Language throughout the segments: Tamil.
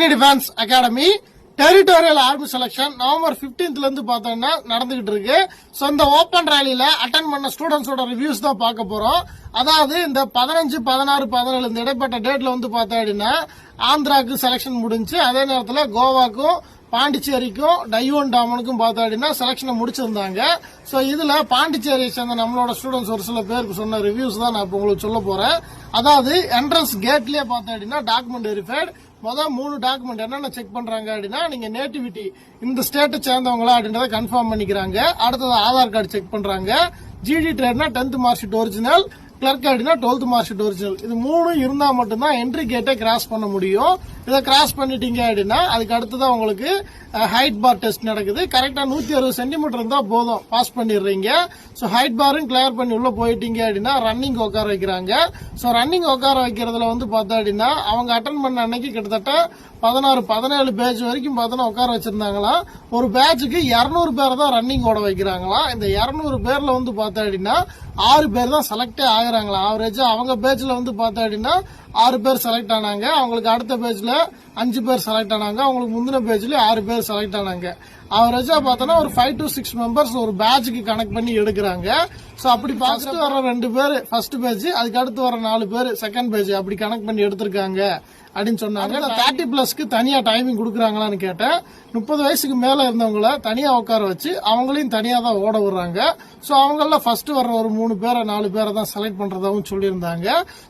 Defence academy territorial army selection November பிப்டீன்த்ல இருந்து பார்த்தோம்னா நடந்துகிட்டு இருக்கு. ஸோ இந்த ஓப்பன் ரேலியில அட்டன் பண்ண ஸ்டூடெண்ட்ஸோட ரிவ்யூஸ் தான் பார்க்க போறோம். அதாவது இந்த பதினஞ்சு பதினாறு பதினேழு இந்த இடைப்பட்ட டேட்ல வந்து பார்த்தோம் அப்படின்னா ஆந்திராக்கு செலக்ஷன் முடிஞ்சு அதே நேரத்தில் கோவாக்கும் பாண்டிச்சேரிக்கும் டையோன் டாமனுக்கும் பார்த்தோம் அப்படின்னா செலெக்ஷனை முடிச்சிருந்தாங்க. ஸோ இதில் பாண்டிச்சேரியை சேர்ந்த நம்மளோட ஸ்டூடெண்ட்ஸ் ஒரு சில பேருக்கு சொன்ன ரிவ்யூஸ் தான் நான் இப்போ உங்களுக்கு சொல்ல போறேன். அதாவது என்ட்ரன்ஸ் கேட்லேயே பார்த்தோம் அப்படின்னா டாக்குமெண்ட் வெரிஃபைட் மொதல் மூணு டாக்குமெண்ட் என்னென்ன செக் பண்றாங்க அப்படின்னா நீங்க நேட்டிவிட்டி இந்த ஸ்டேட்டை சேர்ந்தவங்களா அப்படின்றத கன்ஃபார்ம் பண்ணிக்கிறாங்க. அடுத்தது ஆதார் கார்டு செக் பண்றாங்க. GD ட்ரேட்னா tenth mark sheet original clerk ஐடினா twelfth mark sheet original இது மூணு இருந்தா மட்டும்தான் என்ட்ரி கேட்டை கிராஸ் பண்ண முடியும். இதை கிராஸ் பண்ணிட்டீங்க அப்படின்னா அதுக்கு அடுத்ததான் உங்களுக்கு ஹைட் பார் டெஸ்ட் நடக்குது. கரெக்டா நூத்தி அறுபது சென்டிமீட்டர் இருந்தா போதும். பாஸ் பண்ணிடுறீங்க. ஸோ ஹைட் பாரும் கிளியர் பண்ணி உள்ள போயிட்டீங்க அப்படின்னா ரன்னிங் உட்கார வைக்கிறாங்க. ஸோ ரன்னிங் உட்கார வைக்கிறதுல வந்து பார்த்தா அப்படின்னா அவங்க அட்டன் பண்ண அன்னைக்கு கிட்டத்தட்ட பதினாறு பதினேழு பேட்ச் வரைக்கும் பார்த்தோன்னா உட்கார வச்சிருந்தாங்களாம். ஒரு பேட்சுக்கு இரநூறு பேர் தான் ரன்னிங் ஓட வைக்கிறாங்களாம். இந்த இரநூறு பேர்ல வந்து பார்த்தா அப்படின்னா ஆறு பேர் தான் செலக்டே ஆகுறாங்களா ஆவரேஜா அவங்க பேட்ச்ல வந்து பார்த்தா அப்படின்னா ஆறு பேர் செலக்ட் ஆனாங்க. அவங்களுக்கு அடுத்த பேட்ச்ல அஞ்சு பேர் செலக்ட் ஆனாங்க. அவங்களுக்கு முந்தின பேட்ச்ல ஆறு பேர் செலக்ட் ஆனாங்க. ஆவரேஜா பார்த்தோன்னா ஒரு ஃபைவ் டு சிக்ஸ் மெம்பர்ஸ் ஒரு பேட்சுக்கு கனெக்ட் பண்ணி எடுக்கிறாங்க. ஸோ அப்படி ஃபர்ஸ்ட் வர ரெண்டு பேர் ஃபர்ஸ்ட் பேட்ச் அதுக்கு அடுத்து வர நாலு பேர் செகண்ட் பேட்ச் அப்படி கனெக்ட் பண்ணி எடுத்திருக்காங்க. அப்படின்னு சொன்னாங்க. தேர்ட்டி பிளஸ்க்கு தனியா டைமிங் கொடுக்குறாங்களான்னு கேட்டேன். முப்பது வயசுக்கு மேல இருந்தவங்கள தனியா உட்கார வச்சு அவங்களையும் தனியா தான் ஓட விடுறாங்க. ஸோ அவங்கள ஃபர்ஸ்ட் வர்ற ஒரு மூணு பேரை நாலு பேரை தான் செலக்ட் பண்றதாவும் சொல்லியிருந்தாங்க.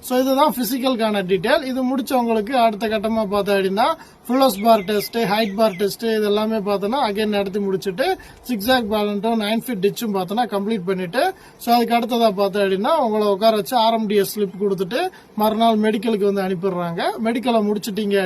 ஸோ இதுதான் பிசிக்கலுக்கான டீடைல் இது முடிச்சவங்களுக்கு அடுத்த கட்டமா பார்த்தா அப்படின்னா pull ups bar test height bar test இது எல்லாமே பார்த்தோன்னா அகைன் நடத்தி முடிச்சுட்டு சிக்ஸாக் பேலண்ட்டும் நைன் ஃபீட் டிச்சும் பார்த்தோன்னா கம்ப்ளீட் பண்ணிட்டு ஸோ அதுக்கு அடுத்ததா பார்த்தா அப்படின்னா உங்களை உட்கார வச்சு ஆர்எம்டிஎஸ் ஸ்லிப் கொடுத்துட்டு மறுநாள் மெடிக்கலுக்கு வந்து அனுப்பிடுறாங்க. மெடிக்கலை முடிச்சிட்டீங்க